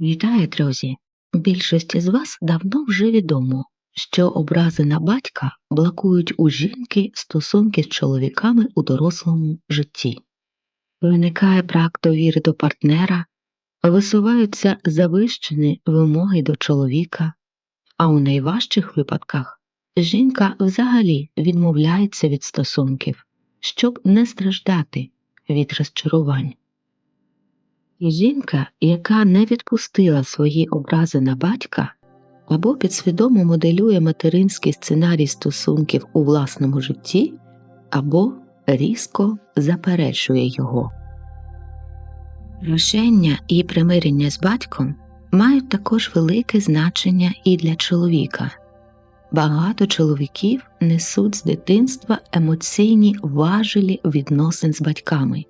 Вітаю, друзі! Більшості з вас давно вже відомо, що образи на батька блокують у жінки стосунки з чоловіками у дорослому житті. Виникає брак довіри до партнера, висуваються завищені вимоги до чоловіка, а у найважчих випадках жінка взагалі відмовляється від стосунків, щоб не страждати від розчарувань. І жінка, яка не відпустила свої образи на батька, або підсвідомо моделює материнський сценарій стосунків у власному житті, або різко заперечує його. Прощення і примирення з батьком мають також велике значення і для чоловіка. Багато чоловіків несуть з дитинства емоційні важелі відносин з батьками,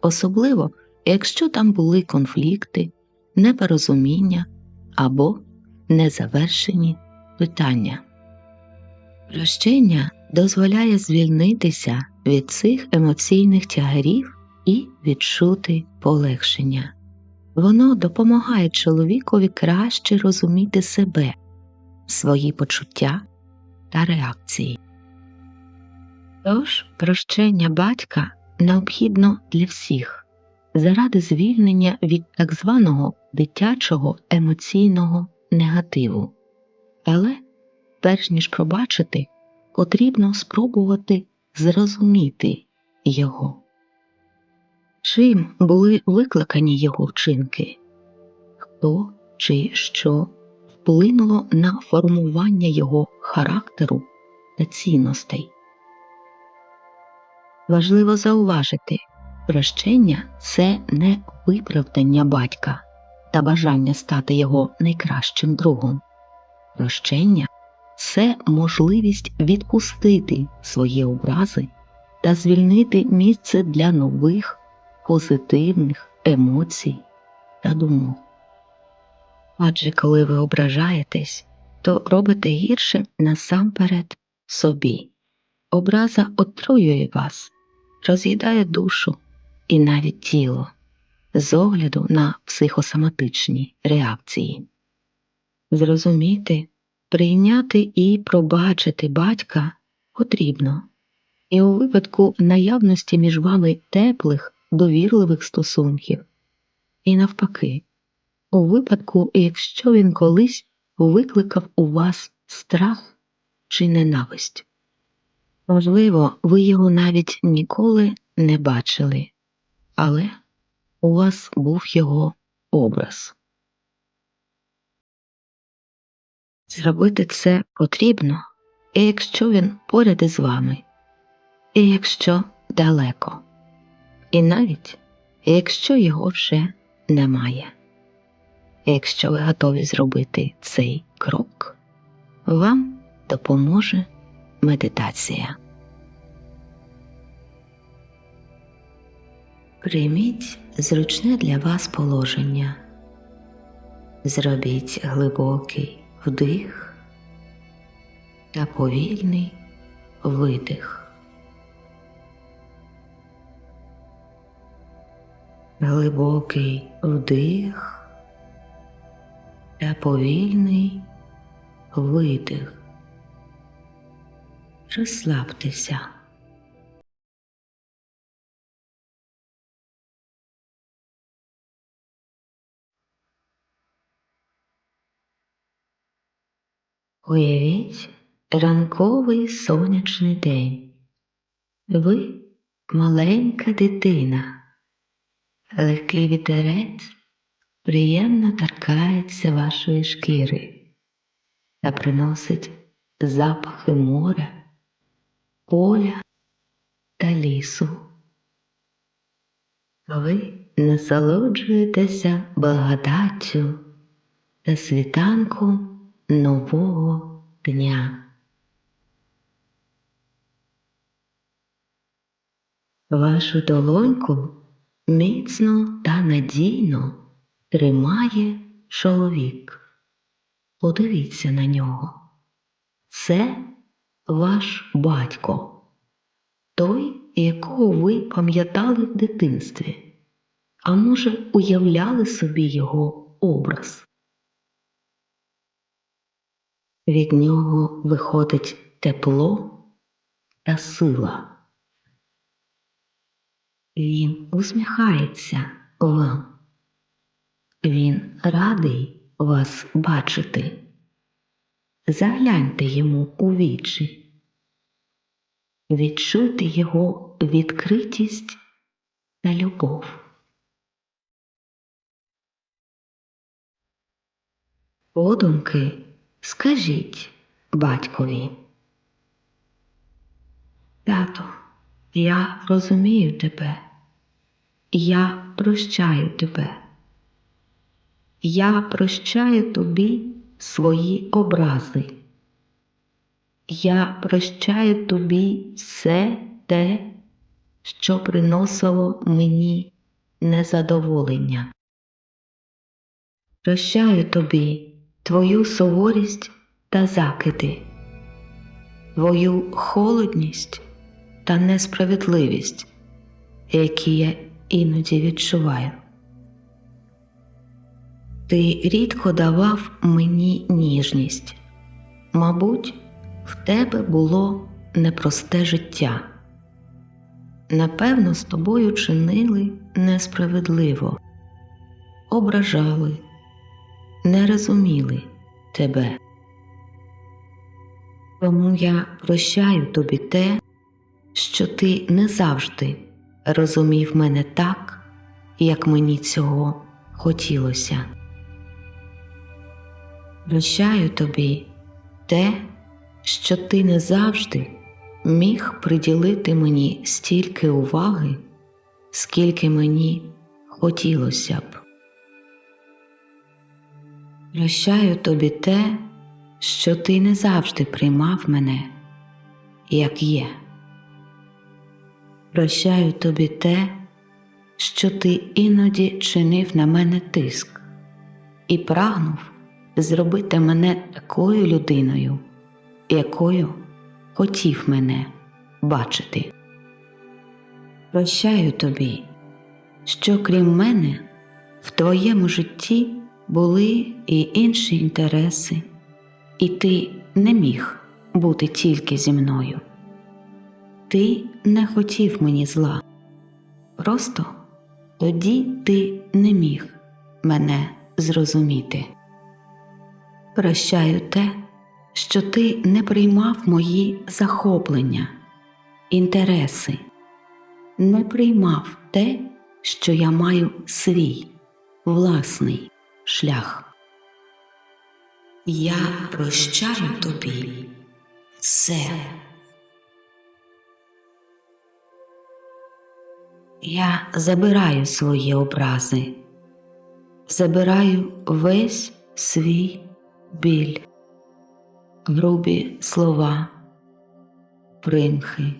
особливо якщо там були конфлікти, непорозуміння або незавершені питання. Прощення дозволяє звільнитися від цих емоційних тягарів і відчути полегшення. Воно допомагає чоловікові краще розуміти себе, свої почуття та реакції. Тож прощення батька необхідно для всіх заради звільнення від так званого дитячого емоційного негативу. Але, перш ніж пробачити, потрібно спробувати зрозуміти його. Чим були викликані його вчинки? Хто чи що вплинуло на формування його характеру та цінностей? Важливо зауважити, Прощення це не виправдання батька та бажання стати його найкращим другом. Прощення це можливість відпустити свої образи та звільнити місце для нових позитивних емоцій та думок. Адже коли ви ображаєтесь, то робите гірше насамперед собі. Образа отруює вас, роз'їдає душу і навіть тіло з огляду на психосоматичні реакції. Зрозуміти, прийняти і пробачити батька потрібно, і у випадку наявності між вами теплих, довірливих стосунків, і навпаки, у випадку, якщо він колись викликав у вас страх чи ненависть. Можливо, ви його навіть ніколи не бачили але у вас був його образ. Зробити це потрібно, і якщо він поряд із вами, і якщо далеко, і навіть якщо його вже немає. Якщо ви готові зробити цей крок, вам допоможе медитація. Прийміть зручне для вас положення. Зробіть глибокий вдих та повільний видих. Глибокий вдих та повільний видих. Розслабтеся. Уявіть ранковий сонячний день. Ви маленька дитина, легкий вітерець приємно торкається вашої шкіри та приносить запахи моря, поля та лісу. Ви насолоджуєтеся благодаттю та світанком нового дня. Вашу долоньку міцно та надійно тримає чоловік. Подивіться на нього. Це ваш батько, той, якого ви пам'ятали в дитинстві, а може, уявляли собі його образ. Від нього виходить тепло та сила. Він усміхається вам. Він радий вас бачити. Загляньте йому у вічі. Відчуйте його відкритість та любов. Подумки скажіть батькові. Тато, я розумію тебе. Я прощаю тебе. Я прощаю тобі свої образи. Я прощаю тобі все те, що приносило мені незадоволення. Прощаю тобі твою суворість та закиди, твою холодність та несправедливість, які я іноді відчуваю. Ти рідко давав мені ніжність. Мабуть, в тебе було непросте життя. Напевно, з тобою чинили несправедливо, ображали, не розуміли тебе. Тому я прощаю тобі те, що ти не завжди розумів мене так, як мені цього хотілося. Прощаю тобі те, що ти не завжди міг приділити мені стільки уваги, скільки мені хотілося б. Прощаю тобі те, що ти не завжди приймав мене, як є. Прощаю тобі те, що ти іноді чинив на мене тиск і прагнув зробити мене такою людиною, якою хотів мене бачити. Прощаю тобі, що крім мене в твоєму житті були і інші інтереси, і ти не міг бути тільки зі мною. Ти не хотів мені зла, просто тоді ти не міг мене зрозуміти. Прощаю те, що ти не приймав мої захоплення, інтереси, не приймав те, що я маю свій власний шлях. Я прощаю тобі все. Я забираю свої образи, забираю весь свій біль, грубі слова, примхи,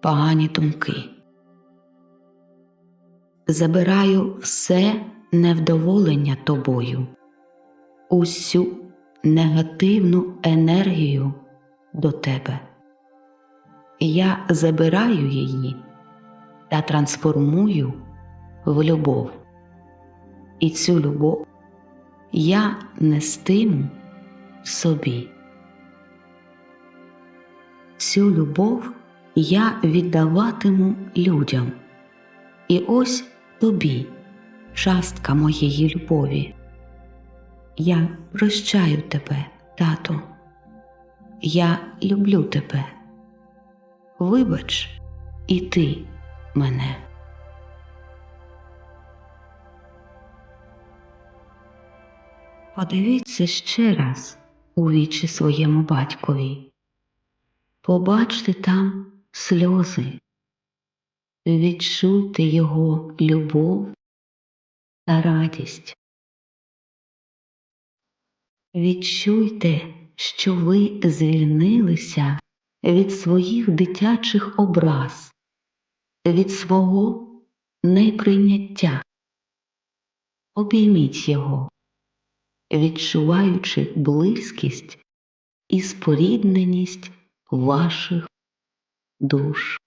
погані думки. Забираю все невдоволення тобою, усю негативну енергію до тебе. Я забираю її та трансформую в любов. І цю любов я нестиму собі. Цю любов я віддаватиму людям. І ось тобі частка моєї любові. Я прощаю тебе, тато. Я люблю тебе. Вибач і ти мене. Подивіться ще раз у вічі своєму батькові. Побачте там сльози, відчуйте його любов та радість. Відчуйте, що ви звільнилися від своїх дитячих образ, від свого неприйняття. Обійміть його, відчуваючи близькість і спорідненість ваших душ.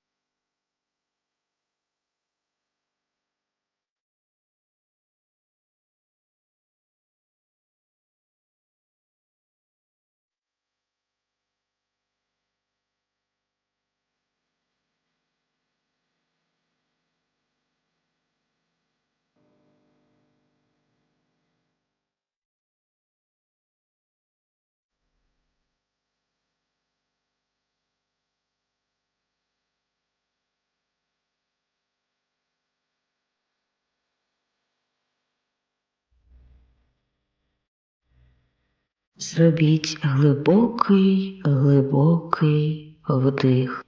Зробіть глибокий, глибокий вдих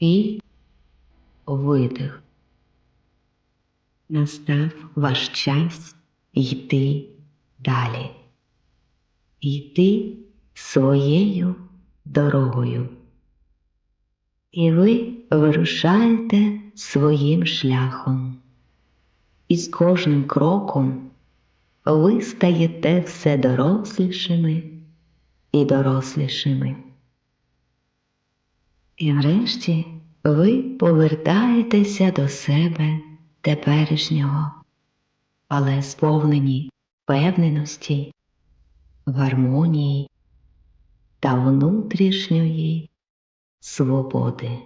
і видих. Настав ваш час йти далі, йти своєю дорогою. І ви вирушаєте своїм шляхом. І з кожним кроком ви стаєте все дорослішими і дорослішими. І врешті ви повертаєтеся до себе теперішнього, але сповнені впевненості, гармонії та внутрішньої свободи.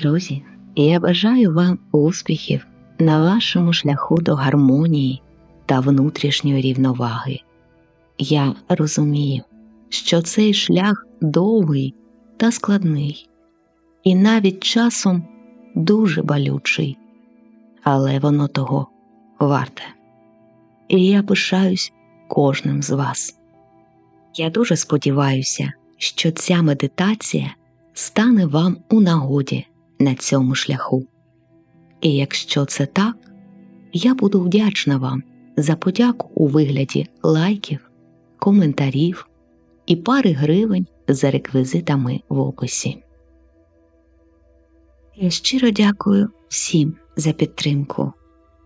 Друзі, я бажаю вам успіхів на вашому шляху до гармонії та внутрішньої рівноваги. Я розумію, що цей шлях довгий та складний, і навіть часом дуже болючий, але воно того варте. І я пишаюсь кожним з вас. Я дуже сподіваюся, що ця медитація стане вам у нагоді на цьому шляху. І якщо це так, я буду вдячна вам за подяку у вигляді лайків, коментарів і пари гривень за реквізитами в описі. Я щиро дякую всім за підтримку.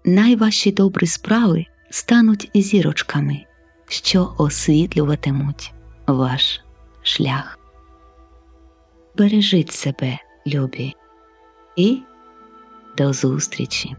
Найважчі добрі справи стануть зірочками, що освітлюватимуть ваш шлях. Бережіть себе, любі, і до зустрічі!